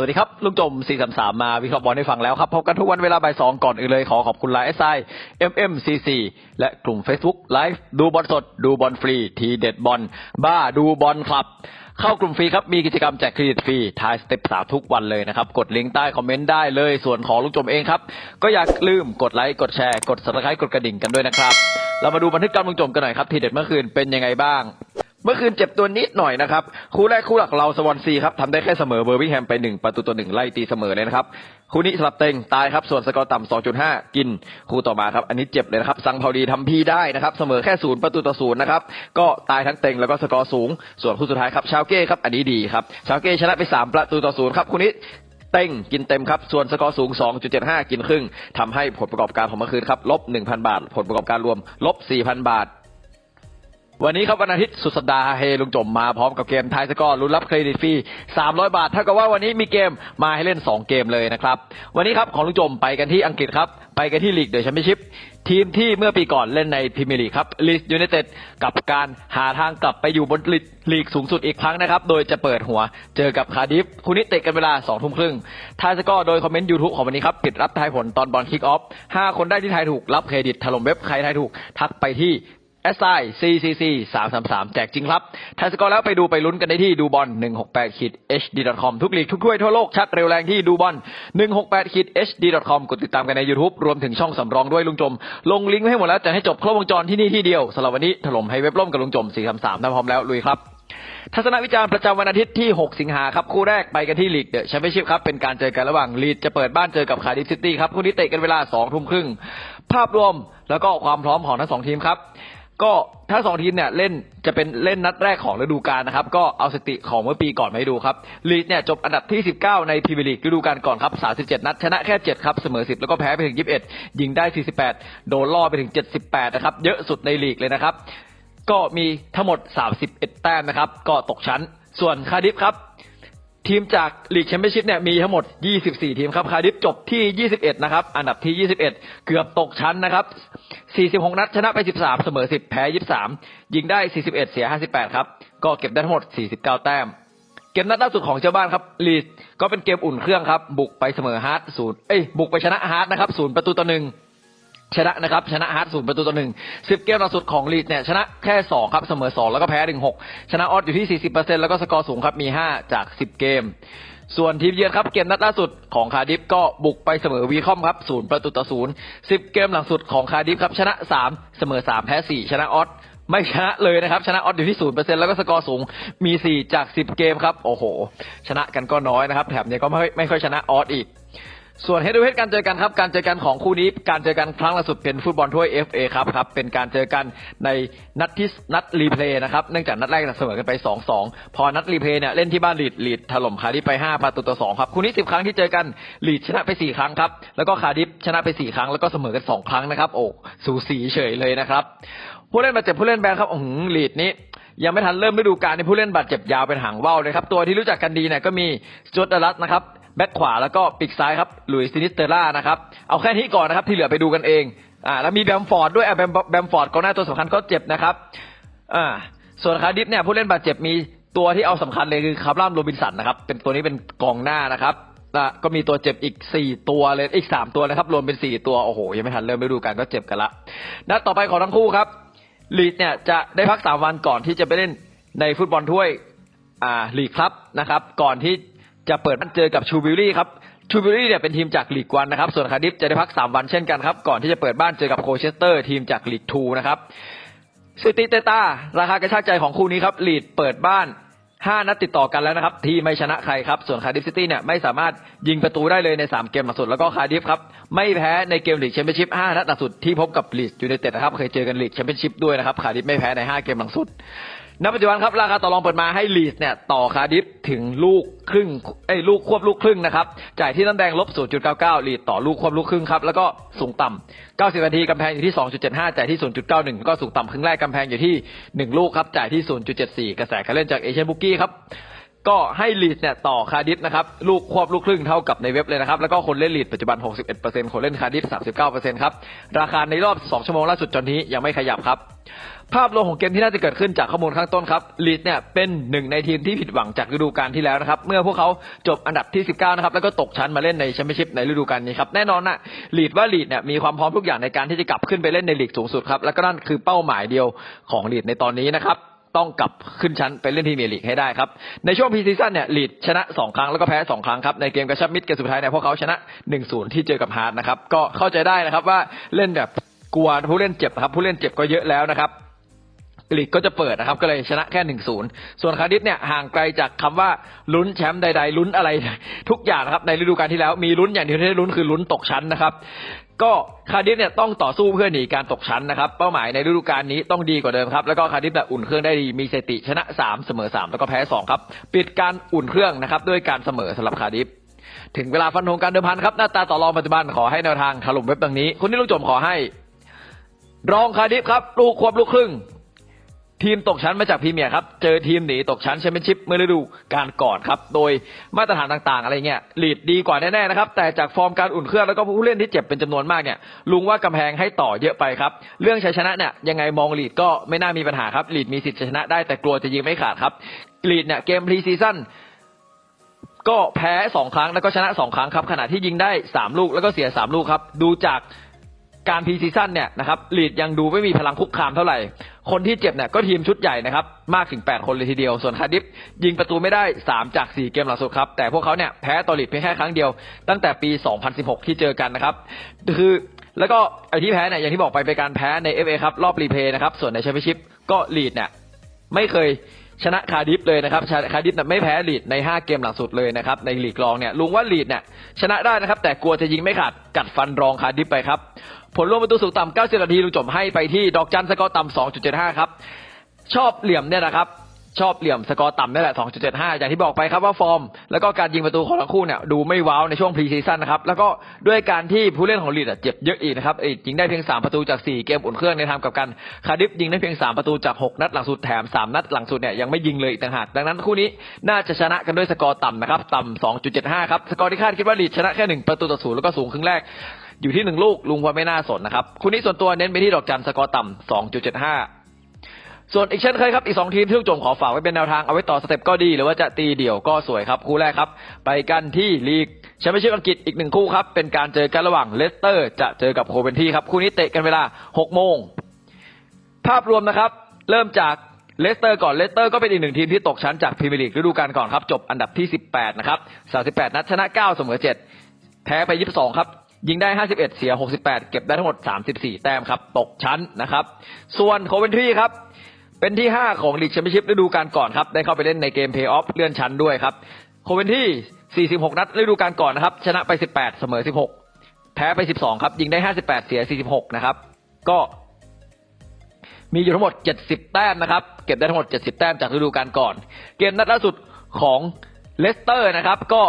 วัสดีครับ ลุงจม 433 มาวิเคราะห์บอลให้ฟังแล้วครับ พบกันทุกวันเวลาบ่ายสองก่อนอื่นเลย ขอขอบคุณไลน์ SI MMCC และกลุ่ม Facebook Live ดูบอลสด ดูบอลฟรี ทีเด็ดบอลบ้าดูบอลคลับ เข้ากลุ่มฟรีครับ มีกิจกรรมแจกเครดิตฟรีทายสเต็ปสามทุกวันเลยนะครับ กดลิงก์ใต้คอมเมนต์ได้เลย ส่วนของลุงจมเองครับ ก็อย่าลืมกดไลค์กดแชร์กด subscribe กดกระดิ่งกันด้วยนะครับเรามาดูบันทึกการลุงจมกันหน่อยครับทีเด็ดเมื่อคืนเป็นยังไงบ้าง เมื่อคืนเจ็บตัวนิดหน่อยนะครับ คู่แรกคู่หลักเราสวอนซีครับทำได้แค่เสมอเบอร์วิงแฮมไปหนึ่งประตูต่อหนึ่งไล่ตีเสมอเลยนะครับ คู่นี้สลับเต็งตายครับ ส่วนสกอร์ต่ำ2.5กิน คู่ต่อมาครับ อันนี้เจ็บเลยนะครับ สังเผาดีทำพี่ได้นะครับ เสมอแค่ศูนย์ประตูต่อศูนย์นะครับ ก็ตายทั้งเต็งแล้วก็สกอร์สูง ส่วนคู่สุดท้ายครับชาวเก้ครับอันนี้ดีครับชาวเก้ชนะไป3ประตูต่อศูนย์ครับคู่นี้เต็งกินเต็มครับ ส่วนสกอร์สูง 2.75 กินครึ่งทำให้ผลประกอบการของเมื่อคืนครับลบ1,000 บาท ผลประกอบการรวมลบ4,000 บาท วันนี้ครับวันอาทิตย์สุดสัปดาห์เฮลุงจมมาพร้อมกับเกมทายสกอร์ลุ้นรับเครดิตฟรี 300 บาท เท่ากับว่าวันนี้มีเกมมาให้เล่น 2 เกมเลยนะครับ วันนี้ครับของลุงจมไปกันที่อังกฤษครับ ไปกันที่ลีกเดอะแชมเปี้ยนชิพทีมที่เมื่อปีก่อนเล่นในพรีเมียร์ลีกครับลีดยูไนเต็ดกับการหาทางกลับไปอยู่บนลีกสูงสุดอีกครั้งนะครับ โดยจะเปิดหัวเจอกับคาร์ดิฟคู่นี้เตะกันเวลา2ทุ่มครึ่งทายสกอร์โดยคอมเมนต์ยูทูบของวันนี้ครับปิดรับทายผลตอนบอลคิกออฟ5คนได้ที่ทายถูกรับเครดิตถล่มเว็บใครทายถูกทักไปที่ s i CCC 333แจกจริงครับทายสกอร์แล้วไปดูไปลุ้นกันได้ที่ดูบอล168ขีด hd.com ทุกลีกทุกถ้วยทั่วโลกชัดเร็วแรงที่ดูบอล168ขีด hd.com กดติดตามกันใน YouTube รวมถึงช่องสำรองด้วยลุงจม ลงลิงก์ไว้ให้หมดแล้วจะให้จบครบวงจรที่นี่ที่เดียวสำหรับวันนี้ถล่มให้เว็บล่มกับลุงจม433ถ้าพร้อมแล้วลุยครับทัศนวิจารณ์ประจำวันอาทิตย์ที่ 6 สิงหาครับ คู่แรกไปกันที่ลีกเดอะแชมเปี้ยนชิพครับ เป็นการเจอกันระหว่างลีดจะเปิดบ้านเจอกับคาร์ดิฟซิตี้ครับ คู่นี้เตะกันเวลา2ทุ่มครึ่ง ภาพรวมแล้วก็ความพร้อมของทั้งสองทีมครับ ก็ถ้าสองทีมเนี่ยเล่นจะเป็นเล่นนัดแรกของฤดูกาลนะครับ ก็เอาสติของเมื่อปีก่อนมาให้ดูครับลีดเนี่ยจบอันดับที่ 19 ในพรีเมียร์ลีกฤดูกาลก่อนครับ 37 นัด ชนะแค่ 7 ครับ เสมอ 10 แล้วก็แพ้ไปถึง 21 ยิงได้ 48 โดนล่อไปถึง 78 นะครับ เยอะสุดในลีกเลยนะครับ ก็มีทั้งหมด 31 แต้มนะครับ ก็ตกชั้น ส่วนคาดิฟครับ ทีมจากลีกแชมเปี้ยนชิพเนี่ยมีทั้งหมด 24 ทีมครับ คาร์ดิฟจบที่ 21 นะครับ อันดับที่ 21 เกือบตกชั้นนะครับ 46 นัดชนะไป 13 เสมอ 10 แพ้ 23 ยิงได้ 41 เสีย 58 ครับ ก็เก็บได้ทั้งหมด 49 แต้ม เกมนัดล่าสุดของเจ้าบ้านครับ ลีดก็เป็นเกมอุ่นเครื่องครับ บุกไปเสมอฮาร์ดศูนย์เอ้ย บุกไปชนะฮาร์ดนะครับศูนย์ประตูต่อหนึ่ง ชนะนะครับชนะฮาร์ดศูนย์ประตูต่อหนึ่งสิบเกมล่าสุดของลีดเนี่ยชนะแค่สองครับเสมอสองแล้วก็แพ้ถึงหกชนะออสอยู่ที่สี่สิบเปอร์เซ็นแล้วก็สกอร์สูงครับมีห้าจากสิบเกม ส่วนทีมเยือนครับเกมนัดล่าสุดของคาร์ดิฟก็บุกไปเสมอวีคอมครับศูนย์ประตูต่อศูนย์สิบเกมหลังสุดของคาร์ดิฟครับชนะสามเสมอสามแพ้สี่ชนะออสไม่ชนะเลยนะครับ ชนะออสอยู่ที่ศูนย์เปอร์เซ็นแล้วก็สกอร์สูงมีสี่จากสิบเกมครับโอ้โห ชนะกันก็น้อยนะครับ แถมเนี่ยก็ไม่ไม่ค่อยชนะออสอีก ส่วนเฮด o เฮดการเจอกันครับ การเจอกันของคู่นี้ การเจอกันครั้งล่าสุดเป็นฟุตบอลถ้วย FA ครับครับ เป็นการเจอกันในนัดที่นัดรีเพลย์นะครับ เนื่องจากนัดแรกเสมอกันไป 2-2 พอนัดรีเพลย์เนี่ยเล่นที่บ้านลีดลีดถล่มคาร์ดิฟไป 5 ประตูต่อ 2 ครับ คู่นี้ 10 ครั้งที่เจอกันลีดชนะไป 4 ครั้งครับ แล้วก็คาร์ดิฟชนะไป 4 ครั้ง แล้วก็เสมอกัน 2 ครั้งนะครับ โอ้ สูสีเฉยเลยนะครับ ผู้เล่นบาดเจ็บผู้เล่นแบนครับโอ้โหลีดนี้ยังไม่ทันเริ่มฤดูกาลในผู้เล่นบาดเจ็บยาวเป็นหางว่าวเลยครับ ตัวที่รู้จักกันดีเนี่ยก็มีสจวตเดลัสนะครับ แบ็คขวาแล้วก็ปีกซ้ายครับหลุยส์ซินิสเตอร่านะครับเอาแค่นี้ก่อนนะครับที่เหลือไปดูกันเองอ่าแล้วมีแบมฟอร์ดด้วยแบมแบมฟอร์ดกองหน้าตัวสำคัญก็เจ็บนะครับอ่าส่วนคาร์ดิฟเนี่ยผู้เล่นบาดเจ็บมีตัวที่เอาสำคัญเลยคือคาร์ลัมโรบินสันนะครับเป็นตัวนี้เป็นกองหน้านะครับอะก็มีตัวเจ็บอีกสี่ตัวเลยอีกสามตัวนะครับรวมเป็นสี่ตัวโอ้โหยังไม่ทันเริ่มฤดูกาลก็เจ็บกันละนัดต่อไปของทั้งคู่ครับลีดเนี่ยจะได้พักสามวันก่อนที่จะไปเล่นในฟุตบอลถ้วยอ่าลีกครับนะครับ ก่อนที่ จะเปิดบ้านเจอกับชูบิลลี่ครับชูบิลลี่เนี่ยเป็นทีมจากลีกวันนะครับ ส่วนคาร์ดิฟจะได้พัก 3 วันเช่นกันครับ ก่อนที่จะเปิดบ้านเจอกับโคเชสเตอร์ทีมจากลีกทูนะครับซิตี้เตต้าราคากระชากใจของคู่นี้ครับลีดเปิดบ้าน 5 นัดติดต่อกันแล้วนะครับ ที่ไม่ชนะใครครับ ส่วนคาร์ดิฟซิตี้เนี่ยไม่สามารถยิงประตูได้เลยใน 3 เกมหลังสุด แล้วก็คาร์ดิฟครับไม่แพ้ในเกมลีกแชมเปี้ยนชิพ5นัดหลังสุดที่พบกับลีดยูไนเต็ดนะครับเคยเจอกันลีกแชมเปี้ยนชิพด้วยนะครับคาร์ดิฟไม่แพ้ใน 5 เกมหลังสุด ณปัจจุบันครับราคาต่อรองเปิดมาให้ลีดเนี่ยต่อคาร์ดิฟถึงลูกครึ่งไอ้ลูกควบลูกครึ่งนะครับจ่ายที่น้ำแดงลบ 0.99 ลีดต่อลูกควบลูกครึ่งครับแล้วก็สูงต่ำ90นาทีกำแพงอยู่ที่ 2.75 จ่ายที่ 0.91 ก็สูงต่ำครึ่งแรกกำแพงอยู่ที่ 1 ลูกครับจ่ายที่ 0.74 กระแสการเล่นจากเอเชียบุกี้ครับ ก็ให้ลีดเนี่ยต่อคาร์ดิฟนะครับลูกควบลูกครึ่งเท่ากับในเว็บเลยนะครับ แล้วก็คนเล่นลีดปัจจุบัน 61%คนเล่นคาร์ดิฟ 39%ครับ ราคาในรอบ 2 ชั่วโมงล่าสุดจนนี้ยังไม่ขยับครับ ภาพรวมของเกมที่น่าจะเกิดขึ้นจากข้อมูลข้างต้นครับลีดเนี่ยเป็นหนึ่งในทีมที่ผิดหวังจากฤดูกาลที่แล้วนะครับ เมื่อพวกเขาจบอันดับที่ 19 นะครับ แล้วก็ตกชั้นมาเล่นในแชมเปี้ยนชิพในฤดูกาลนี้ครับแน่นอนนะลีดว่าลีดเนี่ยมีความพร้อมทุกอย่างในการที่จะกลับขึ้นไปเล่นในลีกสูงสุดครับแล้วก็นั่นคือเป้าหมายเดียวของลีดในตอนนี้นะครับ ต้องกลับขึ้นชั้นไปเล่นพรีเมียร์ลีกให้ได้ครับ ในช่วงพีซีซั่นเนี่ยลีดชนะ 2 ครั้งแล้วก็แพ้ 2 ครั้งครับ ในเกมกระชับมิตรเกมสุดท้ายเนี่ยพวกเขาชนะ 1-0 ที่เจอกับฮาร์ดนะครับ ก็เข้าใจได้นะครับว่าเล่นแบบกลัวผู้เล่นเจ็บครับ ผู้เล่นเจ็บก็เยอะแล้วนะครับลีกก็จะเปิดนะครับ ก็เลยชนะแค่หนึ่งศูนย์ส่วนคาร์ดิฟเนี่ยห่างไกลจากคำว่าลุ้นแชมป์ใดๆลุ้นอะไรทุกอย่างนะครับในฤดูกาลที่แล้วมีลุ้นอย่างเดียวที่ได้ลุ้นคือลุ้นตกชั้นนะครับ ก็คาร์ดิฟเนี่ยต้องต่อสู้เพื่อหนีการตกชั้นนะครับ เป้าหมายในฤดูกาลนี้ต้องดีกว่าเดิมครับ แล้วก็คาร์ดิฟแบบอุ่นเครื่องได้ดีมีสติชนะ 3 เสมอ 3 แล้วก็แพ้ 2 ครับ ปิดการอุ่นเครื่องนะครับด้วยการเสมอสำหรับคาร์ดิฟถึงเวลาฟันธงการเดิมพันครับหน้าตาต่อรองปัจจุบันขอให้แนวทางถล่มเว็บดังนี้คุณที่รู้จมขอให้ รองคาร์ดิฟครับลูกควบลูกครึ่ง ทีมตกชั้นมาจากพรีเมียร์ครับ เจอทีมหนีตกชั้นแชมเปี้ยนชิพเมื่อฤดูการก่อนครับ โดยมาตรฐานต่างๆ อะไรเงี้ยลีดดีกว่าแน่ๆนะครับ แต่จากฟอร์มการอุ่นเครื่องแล้วก็ผู้เล่นที่เจ็บเป็นจำนวนมากเนี่ย ลุงว่ากำแพงให้ต่อเยอะไปครับ เรื่องชัยชนะเนี่ยยังไงมองลีดก็ไม่น่ามีปัญหาครับ ลีดมีสิทธิ์ชนะได้แต่กลัวจะยิงไม่ขาดครับ ลีดเนี่ยเกมพรีซีซั่นก็แพ้สองครั้งแล้วก็ชนะสองครั้งครับ ขณะที่ยิงได้สามลูกแล้วก็เสียสามลูกครับ ดูจาก การพีซีซั่นเนี่ยนะครับลีดยังดูไม่มีพลังคุกคามเท่าไหร่ คนที่เจ็บเนี่ยก็ทีมชุดใหญ่นะครับ มากถึง 8 คนเลยทีเดียว ส่วนคาร์ดิฟยิงประตูไม่ได้ 3 จาก 4 เกมหลังสุดครับ แต่พวกเขาเนี่ยแพ้ต่อลีดเพียงแค่ครั้งเดียว ตั้งแต่ปี 2016 ที่เจอกันนะครับ คือแล้วก็ไอที่แพ้เนี่ยอย่างที่บอกไปเป็นการแพ้ใน FA ครับรอบรีเพย์นะครับ ส่วนในแชมเปี้ยนชิพก็ลีดเนี่ยไม่เคยชนะคาร์ดิฟเลยนะครับคาร์ดิฟไม่แพ้ลีดใน 5 เกมหลังสุดเลยนะครับในลีกรองเนี่ยลุงว่าลีดเนี่ยชนะได้นะครับ แต่กลัวจะยิงไม่ขาดกัดฟันรองคาดิฟไปครับ ผลรวมประตูสูงต่ำ90 นาทีลุงจบให้ไปที่ดอกจันสกอร์ต่ำ2.75 ครับ ชอบเหลี่ยมเนี่ยนะครับ ชอบเหลี่ยมสกอร์ต่ำนี่แหละ 2.75 อย่างที่บอกไปครับว่าฟอร์ม แล้วก็การยิงประตูของทั้งคู่เนี่ยดูไม่ว้าวในช่วงพรีซีซั่นนะครับ แล้วก็ด้วยการที่ผู้เล่นของลีดเจ็บเยอะอีกนะครับเอ้ยยิงได้เพียง 3 ประตูจาก 4 เกมอุ่นเครื่องในทางกับกันคาดิฟยิงได้เพียง 3 ประตูจาก 6 นัดหลังสุดแถม 3 นัดหลังสุดเนี่ยยังไม่ยิงเลยอีกต่างหากดังนั้นคู่นี้น่าจะชนะกันด้วยสกอร์ต่ำนะครับต่ำ2.75 ครับสกอร์ที่คาดคิดว่าลีดชนะแค่ 1 ประตูต่อศูนย์แล้วก็สูงครึ่งแรก อยู่ที่หนึ่งลูกลุงว่าไม่น่าสนนะครับคู่นี้ส่วนตัวเน้นไปที่ดอกจันสกอร์ต่ำ2.75ส่วนอีกเช่นเคยครับ อีกสองทีมที่ลูกจมขอฝากไว้เป็นแนวทางเอาไว้ต่อสเต็ปก็ดี หรือว่าจะตีเดี่ยวก็สวยครับ คู่แรกครับ ไปกันที่ลีกแชมเปี้ยนชิพอังกฤษอีกหนึ่งคู่ครับ เป็นการเจอกันระหว่างเลสเตอร์ จะเจอกับโคเวนที่ครับ คู่นี้เตะกันเวลา 6 โมง ภาพรวมนะครับ เริ่มจากเลสเตอร์ก่อนเลสเตอร์ก็เป็นอีกหนึ่งทีมที่ตกชั้นจากพรีเมียร์ลีกฤดูกาลก่อนครับจบอันดับที่ 18 นะครับ 38 นัดชนะ 9 เสมอ 7 แพ้ไป 22 ครับ ยิงได้ 51 เสีย 68 เก็บได้ทั้งหมด 34 แต้มครับ ตกชั้นนะครับ ส่วนโคเวนทรีครับ เป็นที่ 5 ของลีกแชมเปี้ยนชิพฤดูกาลก่อนครับ ได้เข้าไปเล่นในเกมเพย์ออฟเลื่อนชั้นด้วยครับ โคเวนที่46 นัดฤดูกาลก่อนนะครับ ชนะไป 18 เสมอ 16 แพ้ไป 12 ครับ ยิงได้ 58 เสีย 46 นะครับ ก็มีอยู่ทั้งหมด 70 แต้มนะครับ เก็บได้ทั้งหมด 70 แต้มจากฤดูกาลก่อน เกมนัดล่าสุดของเลสเตอร์นะครับ ก็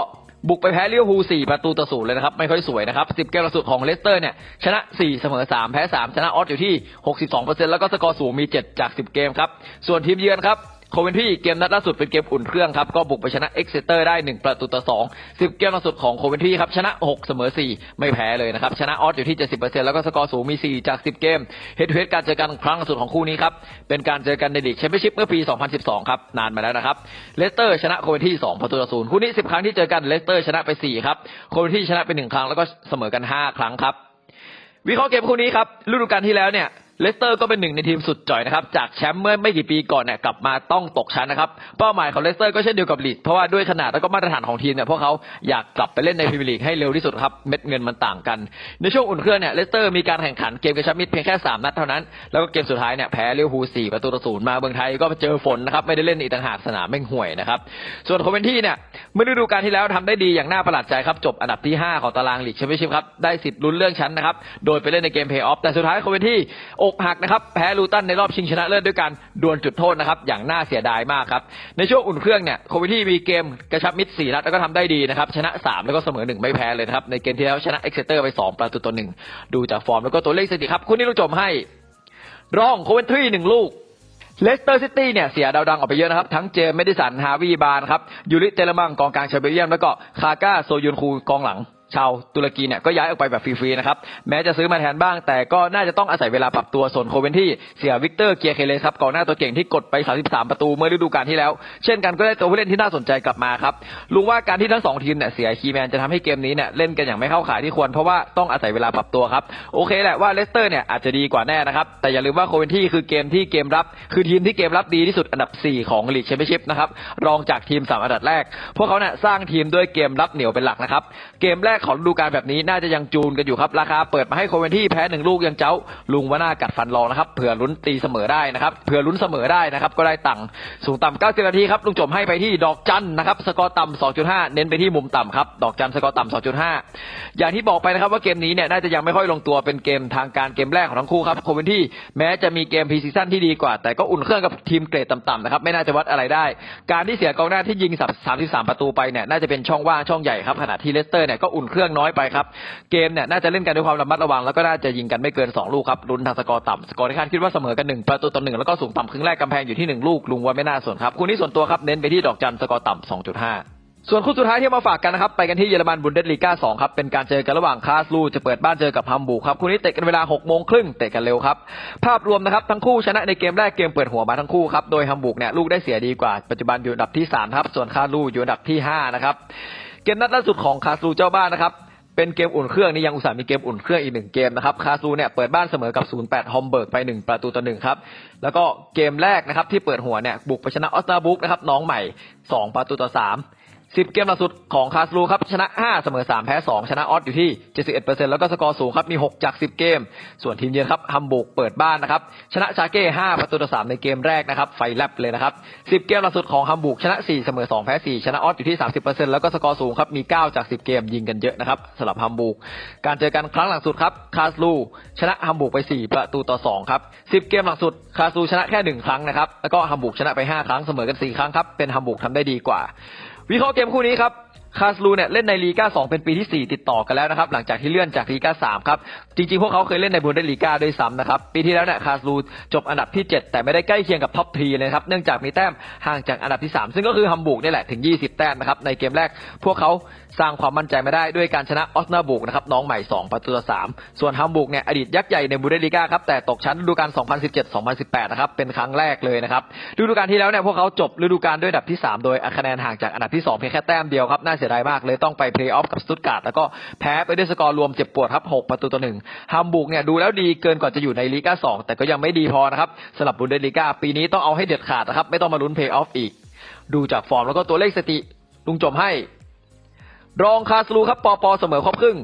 บุกไปแพ้เลี้ยวอร์พูล4ประตูต่อศูนย์เลยนะครับ ไม่ค่อยสวยนะครับสิบเกมล่าสุดของเลสเตอร์เนี่ย ชนะสี่เสมอสามแพ้สามชนะออสอยู่ที่หกสิบสองเปอร์เซ็นต์แล้วก็สกอร์สูงมีเจ็ดจากสิบเกมครับ ส่วนทีมเยือนครับ โคเวนที่เกมนัดล่าสุดเป็นเกมอุ่นเครื่องครับ ก็บุกไปชนะเอ็กเซเตอร์ได้ 1 ประตูต่อ 2 10 เกมล่าสุดของโคเวนที่ครับ ชนะ 6 เสมอ 4 ไม่แพ้เลยนะครับ ชนะออสอยู่ที่ 70%แล้วก็สกอร์สูงมี 4 จาก 10 เกมเฮดทูเฮดการเจอกันครั้งล่าสุดของคู่นี้ครับ เป็นการเจอกันในลีกแชมเปี้ยนชิพเมื่อปี 2012 ครับ นานมาแล้วนะครับเลสเตอร์ชนะโคเวนที่ 2 ประตูต่อศูนย์คู่นี้ 10 ครั้งที่เจอกันเลสเตอร์ชนะไป 4 ครับโคเวนที่ชนะไป 1 ครั้งแล้วก็เสมอกัน 5 ครั้งครับวิเคราะห์เกมคู่นี้ครับฤดูกาลที่แล้วเนี่ย เลสเตอร์ก็เป็นหนึ่งในทีมสุดจ่อยนะครับ จากแชมป์เมื่อไม่กี่ปีก่อนเนี่ยกลับมาต้องตกชั้นนะครับ เป้าหมายของเลสเตอร์ก็เช่นเดียวกับลีดเพราะว่าด้วยขนาดแล้วก็มาตรฐานของทีมเนี่ยพวกเขาอยากกลับไปเล่นในพรีเมียร์ลีกให้เร็วที่สุดครับเม็ดเงินมันต่างกัน ในช่วงอุ่นเครื่องเนี่ยเลสเตอร์มีการแข่งขันเกมกระชับมิตรเพียงแค่3นัดเท่านั้นแล้วก็เกมสุดท้ายเนี่ยแพ้ลิเวอร์พูล4ประตูต่อศูนย์มาเมืองไทยก็เจอฝนนะครับไม่ได้เล่นอีกต่างหากสนามแม่งห่วยนะครับส่วนโคเวนที่เนี่ยเมื่อฤดูกาลที่แล้วทำได้ดีอย่างน่าประหลาดใจครับจบอันดับที่ห้าของตารางลีกแชมเปี้ยนชิพครับได้สิทธิ์ลุ้นเลื่อนชั้นนะครับโดยไปเล่นในเกมเพย์ออฟแต่สุดท้ายโคเวนที่โออกหักนะครับแพ้ลูตันในรอบชิงชนะเลิศด้วยการดวลจุดโทษนะครับอย่างน่าเสียดายมากครับในช่วงอุ่นเครื่องเนี่ยโควิที่มีเกมกระชับมิตร4นัดแล้วก็ทำได้ดีนะครับชนะ 3 แล้วก็เสมอ 1 ไม่แพ้เลยนะครับในเกมที่แล้วชนะเอ็กเซเตอร์ไป 2 ประตูต่อหนึ่งดูจากฟอร์มแล้วก็ตัวเลขสถิติครับคุณนี่ลูกจมให้ร่องโคเวนทรีหนึ่งลูกเลสเตอร์ซิตี้เนี่ยเสียดาวดังออกไปเยอะนะครับ ทั้งเจมส์เมดิสันฮาวิบานครับยูริเตลมังกองกลางชาเบเยียมแล้วก็คาก้าโซยุนคูกองหลัง ชาวตุรกีเนี่ยก็ย้ายออกไปแบบฟรีๆนะครับแม้จะซื้อมาแทนบ้าง แต่ก็น่าจะต้องอาศัยเวลาปรับตัวส่วนโคเวนที่เสียวิกเตอร์เกียร์เคเลสครับกองหน้าตัวเก่งที่กดไป 33 ประตูเมื่อฤดูกาลที่แล้ว เช่นกันก็ได้ตัวผู้เล่นที่น่าสนใจกลับมาครับลุงว่าการที่ทั้งสองทีมเนี่ยเสียคีแมนจะทำให้เกมนี้เนี่ยเล่นกันอย่างไม่เข้าขายที่ควรเพราะว่าต้องอาศัยเวลาปรับตัวครับโอเคแหละว่าเลสเตอร์เนี่ยอาจจะดีกว่าแน่นะครับแต่อย่าลืมว่าโคเวนที่คือเกมที่เกมรับ คือทีมที่เกมรับดีที่สุดอันดับ 4 ของลีกแชมเปี้ยนชิพนะครับรองจากทีมสามอันดับแรก พวกเขาเนี่ยสร้างทีมด้วยเกมรับเหนียวเป็นหลักนะครับเกมแรกของฤดูกาลแบบนี้น่าจะยังจูนกันอยู่ครับ ราคาเปิดมาให้โคเวนที่แพ้หนึ่งลูกยังเจ้า ลุงว่าน่ากัดฟันรองนะครับเผื่อลุ้นตีเสมอได้นะครับเผื่อลุ้นเสมอได้นะครับก็ได้ตังค์สูงต่ำ90นาทีครับลุงจมให้ไปที่ดอกจันนะครับสกอร์ต่ำ2.5เน้นไปที่มุมต่ำครับดอกจันสกอร์ต่ำ2.5อย่างที่บอกไปนะครับว่าเกมนี้เนี่ยน่าจะยังไม่ค่อยลงตัวเป็นเกมทางการเกมแรกของทั้งคู่ครับโคเวนที่แม้จะมีเกมพรีซีซั่นที่ดีกว่า แต่ก็อุ่นเครื่องกับทีมเกรดต่ำๆนะครับไม่น่าจะวัดอะไรได้ การที่เสียกองหน้าที่ยิง33ประตูไปเนี่ยน่าจะเป็นช่องว่างช่องใหญ่ครับขณะที่เลสเตอร์เนี่ยก็อุ่นเครื่องน้อยไปครับ เกมเนี่ยน่าจะเล่นกันด้วยความระมัดระวังแล้วก็น่าจะยิงกันไม่เกิน 2 ลูกครับลุ้นทางสกอร์ต่ำสกอร์ที่คาดคิดว่าเสมอกัน1ประตูต่อหนึ่งแล้วก็สูงต่ำครึ่งแรกกำแพงอยู่ที่ 1 ลูกลุงว่าไม่น่าสนครับคู่นี้ส่วนตัวครับเน้นไปที่ดอกจันสกอร์ต่ำ2.5ส่วนคู่สุดท้ายที่มาฝากกันนะครับ ไปกันที่เยอรมันบุนเดสลีกา2ครับ เป็นการเจอกันระหว่างคาสลูจะเปิดบ้านเจอกับฮัมบูร์ครับ คู่นี้เตะกันเวลา6โมงครึ่งเตะกันเร็วครับ ภาพรวมนะครับ ทั้งคู่ชนะในเกมแรกเกมเปิดหัวมาทั้งคู่ครับ โดยฮัมบูกเนี่ยลูกได้เสียดีกว่า ปัจจุบันอยู่อันดับที่3ครับ ส่วนคาสลูอยู่อันดับที่5นะครับ เกมนัดล่าสุดของคาสลูเจ้าบ้านนะครับเป็นเกมอุ่นเครื่องนี่ยังอุตส่าห์มีเกมอุ่นเครื่องอีกหนึ่งเกมนะครับคาซูเนี่ยเปิดบ้านเสมอกับ 08 ฮอมเบิร์กไป 1 ประตูต่อหนึ่งครับ แล้วก็เกมแรกนะครับที่เปิดหัวเนี่ยบุกไปชนะออสตาบุกนะครับน้องใหม่ 2 ประตูต่อ 3 10เกมล่าสุดของคาสลูครับชนะ 5 เสมอ 3 แพ้ 2 ชนะออสอยู่ที่ 71%แล้วก็สกอร์สูงครับมี 6 จาก 10 เกม ส่วนทีมเยือนครับฮัมบู๊กเปิดบ้านนะครับชนะชาเก้ 5 ประตูต่อ 3 ในเกมแรกนะครับไฟแลบเลยนะครับ 10 เกมล่าสุดของฮัมบู๊กชนะ 4 เสมอ 2 แพ้ 4 ชนะออสอยู่ที่ 30%แล้วก็สกอร์สูงครับมี 9 จาก 10 เกมยิงกันเยอะนะครับสำหรับฮัมบู๊กการเจอกันครั้งหลังสุดครับคาสลูชนะฮัมบู๊กไป 4 ประตูต่อ 2 ครับ 10 เกมหลังสุดคาสลูชนะแค่ 1 ครั้งนะครับแล้วก็ฮัมบูร์กชนะไป 5 ครั้งเสมอกัน 4 ครั้งครับเป็นฮัมบูร์กทำได้ดีกว่า วิเคราะห์เกมคู่นี้ครับคาสลูเนี่ยเล่นในลีกา2 เป็นปีที่ 4 ติดต่อกันแล้วนะครับ หลังจากที่เลื่อนจากลีกา3ครับ จริงๆ พวกเขาเคยเล่นในบูนเดสลีกาด้วยซ้ำนะครับ ปีที่แล้วเนี่ยคาสลูจบอันดับที่ 7 แต่ไม่ได้ใกล้เคียงกับท็อปทีเลยครับ เนื่องจากมีแต้มห่างจากอันดับที่ 3 ซึ่งก็คือฮัมบูร์กนี่แหละถึง 20 แต้มนะครับ ในเกมแรกพวกเขาสร้างความมั่นใจไมาได้ด้วยการชนะออสนาบุกนะครับน้องใหม่ 2 ประตูต่อ3ส่วนฮัมบูร์กเนี่ยอดีตยักษ์ใหญ่ในบูเดสลีกาครับแต่ตกชั้นฤดูกาล 2017-2018 นะครับเป็นครั้งแรกเลยนะครับฤดูกาลที่แล้วเนี่ยพวกเขาจบฤดูกาลด้วยอันดับที่ 3 โดยคะแนนห่างจากอันดับที่ 2 เพียงแค่แต้มเดียวครับน่าเสียดายมากเลยต้องไปเพลย์ออฟกับสตุตการ์ดแล้วก็แพ้ไปด้วยสกอร์รวมเจ็บปวดครับ 6 ประตูต่อหนึ่งฮัมบูร์กเนี่ยดูแล้วดีเกินกว่าจะอยู่ในลีกา2แต่ก็ยังไม่ดีพอนะครับสำหรับบุนเดสลีกาปีนี้ต้องเอาให้เด็ดขาดนะครับไม่ต้องมาลุ้นเพลย์ออฟอีกดูจากฟอร์มแล้วก็ตัวเลขสติลุงจมให้ รองคาสลูครับปอปอเสมอครบครึ่ง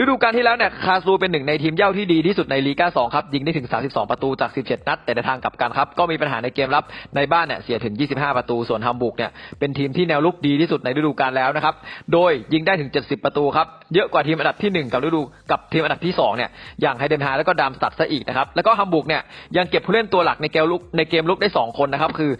ฤดูกาลที่แล้วเนี่ยคาสลูเป็นหนึ่งในทีมเย่าที่ดีที่สุดในลีกา2ครับ ยิงได้ถึง 32 ประตูจาก 17 นัด แต่ในทางกลับกันครับ ก็มีปัญหาในเกมรับในบ้านเนี่ยเสียถึง 25 ประตู ส่วนฮัมบูร์กเนี่ยเป็นทีมที่แนวลุกดีที่สุดในฤดูกาลแล้วนะครับ โดยยิงได้ถึง 70 ประตูครับ เยอะกว่าทีมอันดับที่ 1 กับฤดูกับทีมอันดับที่2เนี่ยอย่างไฮเดนฮาแล้วก็ดามสตัดซะอีกนะครับแล้วก็ฮัมบูร์กเนี่ยยังเก็บผู้เล่นตัวหลักในเกมลุกในเกมลุกได้สองคนนะครับคือ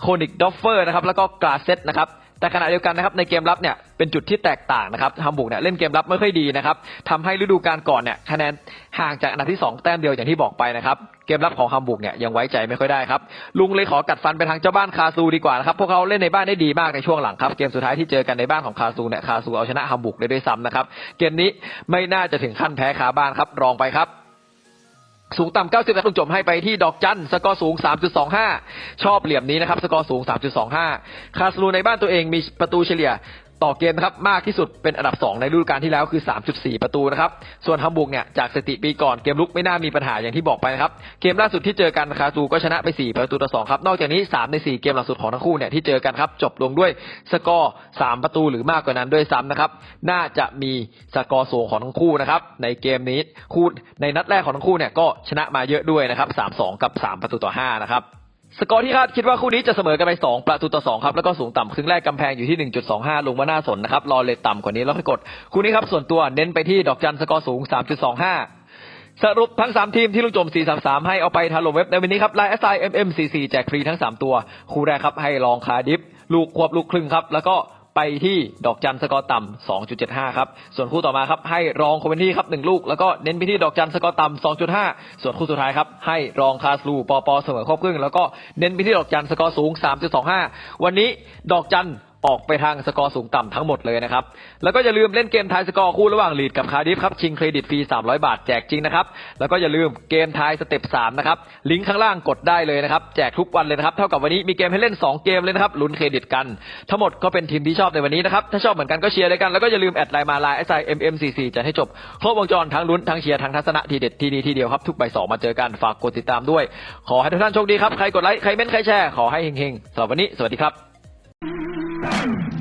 โคนิกดอฟเฟอร์นะครับแล้วก็กราเซตนะครับ แต่ขณะเดียวกันนะครับในเกมรับเนี่ยเป็นจุดที่แตกต่างนะครับฮัมบูร์กเนี่ยเล่นเกมรับไม่ค่อยดีนะครับทำให้ฤดูกาลก่อนเนี่ยคะแนนห่างจากอันดับที่ 2 แต้มเดียวอย่างที่บอกไปนะครับเกมรับของฮัมบูร์กเนี่ยยังไว้ใจไม่ค่อยได้ครับลุงเลยขอกัดฟันไปทางเจ้าบ้านคาซูดีกว่านะครับพวกเขาเล่นในบ้านได้ดีมากในช่วงหลังครับเกมสุดท้ายที่เจอกันในบ้านของคาซูเนี่ยคาซูเอาชนะฮัมบูร์กได้ด้วยซ้ำนะครับเกมนี้ไม่น่าจะถึงขั้นแพ้คาบ้านครับรองไปครับ สูงต่ำ 90แล้วลุงจมให้ไปที่ดอกจัน สกอร์สูง 3.25 ชอบเหลี่ยมนี้นะครับ สกอร์สูง 3.25 คาสลูในบ้านตัวเองมีประตูเฉลี่ย ต่อเกมนะครับมากที่สุดเป็นอันดับ 2 ในฤดูกาลที่แล้วคือ 3.4 ประตูนะครับ ส่วนฮัมบูร์กเนี่ยจากสถิติปีก่อนเกมลุกไม่น่ามีปัญหาอย่างที่บอกไปนะครับ เกมล่าสุดที่เจอกันคาซูก็ชนะไป 4 ประตูต่อ 2 ครับ นอกจากนี้ 3 ใน 4 เกมหลังสุดของทั้งคู่เนี่ยที่เจอกันครับ จบลงด้วยสกอร์ 3 ประตูหรือมากกว่านั้นด้วยซ้ำนะครับ น่าจะมีสกอร์สูงของทั้งคู่นะครับในเกมนี้คู่ในนัดแรกของทั้งคู่เนี่ยก็ชนะมาเยอะด้วยนะครับ 3-2 กับ 3 ประตูต่อ 5 นะครับ สกอร์ที่คาดคิดว่าคู่นี้จะเสมอกันไป 2 ประตูต่อ 2 ครับ แล้วก็สูงต่ำครึ่งแรกกำแพงอยู่ที่ 1.25 ลงมาหน้าสนนะครับ รอเลทต่ำกว่านี้แล้วค่อยกด คู่นี้ครับ ส่วนตัวเน้นไปที่ดอกจันสกอร์สูง 3.25 สรุปทั้ง 3 ทีมที่ลุงจม 433 ให้เอาไปถล่มเว็บในวันนี้ครับไลน์ SI MM44 แจกฟรีทั้ง 3 ตัว คู่แรกครับให้ลองคาดิฟลูกควบลูกครึ่งครับแล้วก็ ไปที่ดอกจันสกอร์ต่ำ 2.75 ครับ ส่วนคู่ต่อมาครับ ให้รองโคเวนที่ครับ1ลูก แล้วก็เน้นไปที่ดอกจันสกอร์ต่ำ 2.5 ส่วนคู่สุดท้ายครับ ให้รองคาสลูปอปอเสมอครบครึ่ง แล้วก็เน้นไปที่ดอกจันสกอร์สูง 3.25 วันนี้ดอกจัน ออกไปทางสกอร์สูงต่ำทั้งหมดเลยนะครับ แล้วก็อย่าลืมเล่นเกมทายสกอร์คู่ระหว่างลีดกับคาร์ดิฟครับ ชิงเครดิตฟรี 300 บาทแจกจริงนะครับ แล้วก็อย่าลืมเกมทายสเต็ป3นะครับ ลิงก์ข้างล่างกดได้เลยนะครับ แจกทุกวันเลยนะครับ เท่ากับวันนี้มีเกมให้เล่น 2 เกมเลยนะครับ ลุ้นเครดิตกัน ทั้งหมดก็เป็นทีมที่ชอบในวันนี้นะครับ ถ้าชอบเหมือนกันก็เชียร์เลยกัน แล้วก็อย่าลืมแอดไลน์มาไลน์ s i m m c c จะให้จบ ครบวงจรทั้งลุ้นทั้งเชียร์ทั้งทัศนะทีเด็ดที่นี่ทีเดียวครับ ทุกใบสองมาเจอกันฝากกดติดตามด้วย ขอให้ทุกท่านโชคดีครับ ใครกดไลค์ ใครเม้น ใครแชร์ ขอให้เฮงๆสำหรับวันนี้ สวัสดีครับ Thank you.